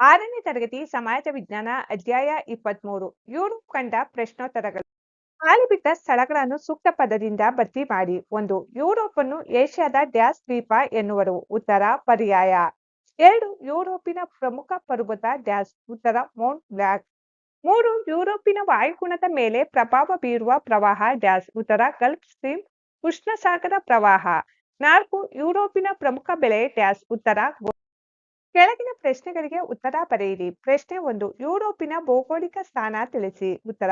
ಆರನೇ ತರಗತಿ ಸಮಾಜ ವಿಜ್ಞಾನ ಅಧ್ಯಾಯ ಇಪ್ಪತ್ಮೂರು. ಯೂರೋಪ್ ಕಂಡ ಪ್ರಶ್ನೋತ್ತರಗಳು. ಖಾಲಿ ಬಿಟ್ಟ ಸ್ಥಳಗಳನ್ನು ಸೂಕ್ತ ಪದದಿಂದ ಭರ್ತಿ ಮಾಡಿ. ಒಂದು ಯುರೋಪ್ ಅನ್ನು ಏಷ್ಯಾದ ಡ್ಯಾಸ್ ದ್ವೀಪ ಎನ್ನುವರು. ಉತ್ತರ, ಪರ್ಯಾಯ. ಎರಡು, ಯುರೋಪಿನ ಪ್ರಮುಖ ಪರ್ವತ ಡ್ಯಾಸ್. ಉತ್ತರ, ಮೌಂಟ್ ಬ್ಲಾಕ್. ಮೂರು, ಯುರೋಪಿನ ವಾಯುಗುಣದ ಮೇಲೆ ಪ್ರಭಾವ ಬೀರುವ ಪ್ರವಾಹ ಡ್ಯಾಸ್. ಉತ್ತರ, ಗಲ್ಫ್ ಸ್ಟ್ರೀಮ್ ಉಷ್ಣಸಾಗರ ಪ್ರವಾಹ. ನಾಲ್ಕು, ಯುರೋಪಿನ ಪ್ರಮುಖ ಬೆಳೆ ಡ್ಯಾಸ್. ಉತ್ತರ ಕೆಳಗಿನ ಪ್ರಶ್ನೆಗಳಿಗೆ ಉತ್ತರ ಬರೆಯಿರಿ ಪ್ರಶ್ನೆ ಒಂದು, ಯುರೋಪಿನ ಭೌಗೋಳಿಕ ಸ್ಥಾನ ತಿಳಿಸಿ. ಉತ್ತರ,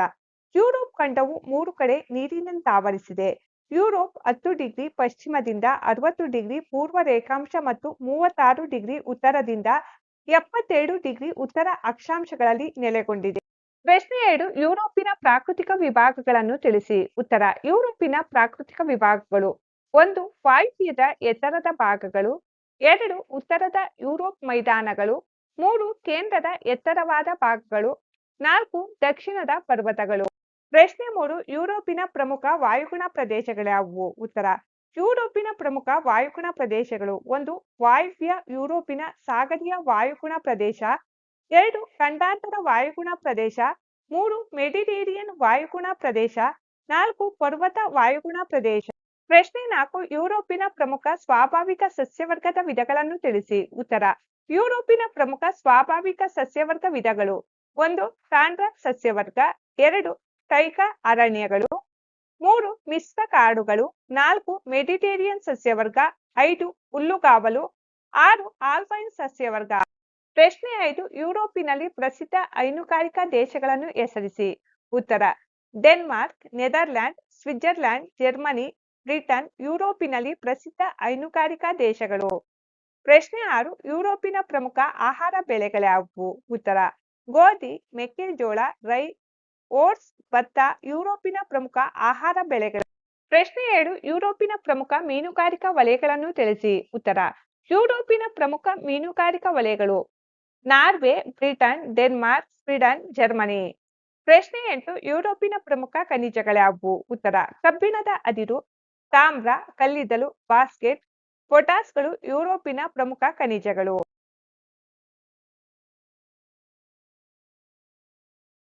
ಯುರೋಪ್ ಖಂಡವು ಮೂರು ಕಡೆ ನೀರಿನಂತಾವರಿಸಿದೆ. ಯುರೋಪ್ ಹತ್ತು ಡಿಗ್ರಿ ಪಶ್ಚಿಮದಿಂದ ಅರವತ್ತು ಡಿಗ್ರಿ ಪೂರ್ವ ರೇಖಾಂಶ ಮತ್ತು ಮೂವತ್ತಾರು ಡಿಗ್ರಿ ಉತ್ತರದಿಂದ ಎಪ್ಪತ್ತೇಳು ಡಿಗ್ರಿ ಉತ್ತರ ಅಕ್ಷಾಂಶಗಳಲ್ಲಿ ನೆಲೆಗೊಂಡಿದೆ. ಪ್ರಶ್ನೆ ಎರಡು, ಯುರೋಪಿನ ಪ್ರಾಕೃತಿಕ ವಿಭಾಗಗಳನ್ನು ತಿಳಿಸಿ. ಉತ್ತರ, ಯುರೋಪಿನ ಪ್ರಾಕೃತಿಕ ವಿಭಾಗಗಳು ಒಂದು, ವಾಯುವ್ಯದ ಎತ್ತರದ ಭಾಗಗಳು ಎರಡು ಉತ್ತರದ ಯುರೋಪ್ ಮೈದಾನಗಳು, ಮೂರು ಕೇಂದ್ರದ ಎತ್ತರವಾದ ಭಾಗಗಳು, ನಾಲ್ಕು ದಕ್ಷಿಣದ ಪರ್ವತಗಳು. ಪ್ರಶ್ನೆ ಮೂರು, ಯುರೋಪಿನ ಪ್ರಮುಖ ವಾಯುಗುಣ ಪ್ರದೇಶಗಳ್ಯಾವುವು ಉತ್ತರ, ಯುರೋಪಿನ ಪ್ರಮುಖ ವಾಯುಗುಣ ಪ್ರದೇಶಗಳು. ಒಂದು, ವಾಯುವ್ಯ ಯುರೋಪಿನ ಸಾಗರೀಯ ವಾಯುಗುಣ ಪ್ರದೇಶ. ಎರಡು, ಖಂಡಾಂತರ ವಾಯುಗುಣ ಪ್ರದೇಶ. ಮೂರು, ಮೆಡಿಟೇರಿಯನ್ ವಾಯುಗುಣ ಪ್ರದೇಶ. ನಾಲ್ಕು, ಪರ್ವತ ವಾಯುಗುಣ ಪ್ರದೇಶ. ಪ್ರಶ್ನೆ ನಾಲ್ಕು, ಯುರೋಪಿನ ಪ್ರಮುಖ ಸ್ವಾಭಾವಿಕ ಸಸ್ಯವರ್ಗದ ವಿಧಗಳನ್ನು ತಿಳಿಸಿ. ಉತ್ತರ, ಯುರೋಪಿನ ಪ್ರಮುಖ ಸ್ವಾಭಾವಿಕ ಸಸ್ಯವರ್ಗ ವಿಧಗಳು ಒಂದು ತಾಂಡ್ರ ಸಸ್ಯವರ್ಗ, ಎರಡು, ಕೈಕ ಅರಣ್ಯಗಳು, ಮೂರು, ಮಿಶ್ರ ಕಾಡುಗಳು, ನಾಲ್ಕು, ಮೆಡಿಟೇರಿಯನ್ ಸಸ್ಯವರ್ಗ, ಐದು, ಹುಲ್ಲುಗಾವಲು, ಆರು, ಆಲ್ಪೈನ್ ಸಸ್ಯವರ್ಗ. ಪ್ರಶ್ನೆ ಐದು, ಯುರೋಪಿನಲ್ಲಿ ಪ್ರಸಿದ್ಧ ಹೈನುಗಾರಿಕಾ ದೇಶಗಳನ್ನು ಹೆಸರಿಸಿ. ಉತ್ತರ, Denmark, Netherland, Switzerland, Germany Britain, ಯುರೋಪಿನಲ್ಲಿ ಪ್ರಸಿದ್ಧ ಹೈನುಗಾರಿಕಾ ದೇಶಗಳು. ಪ್ರಶ್ನೆ ಆರು, ಯುರೋಪಿನ ಪ್ರಮುಖ ಆಹಾರ ಬೆಳೆಗಳ್ಯಾವುವು ಉತ್ತರ, ಗೋಧಿ, ಮೆಕ್ಕೆಜೋಳ, ರೈ, ಓಟ್ಸ್, ಭತ್ತ, ಯುರೋಪಿನ ಪ್ರಮುಖ ಆಹಾರ ಬೆಳೆಗಳು. ಪ್ರಶ್ನೆ ಏಳು ಯುರೋಪಿನ ಪ್ರಮುಖ ಮೀನುಗಾರಿಕಾ ವಲಯಗಳನ್ನು ತಿಳಿಸಿ. ಉತ್ತರ, ಯುರೋಪಿನ ಪ್ರಮುಖ ಮೀನುಗಾರಿಕಾ ವಲಯಗಳು. Norway, Britain, Denmark, Sweden, Germany. ಪ್ರಶ್ನೆ ಎಂಟು, ಯುರೋಪಿನ ಪ್ರಮುಖ ಖನಿಜಗಳ್ಯಾವುವು ಉತ್ತರ, ಕಬ್ಬಿಣದ ಅದಿರು ತಾಮ್ರ ಕಲ್ಲಿದ್ದಲು ಬಾಸ್ಕೆಟ್ ಪೊಟಾಸ್ಗಳು ಯುರೋಪಿನ ಪ್ರಮುಖ ಖನಿಜಗಳು.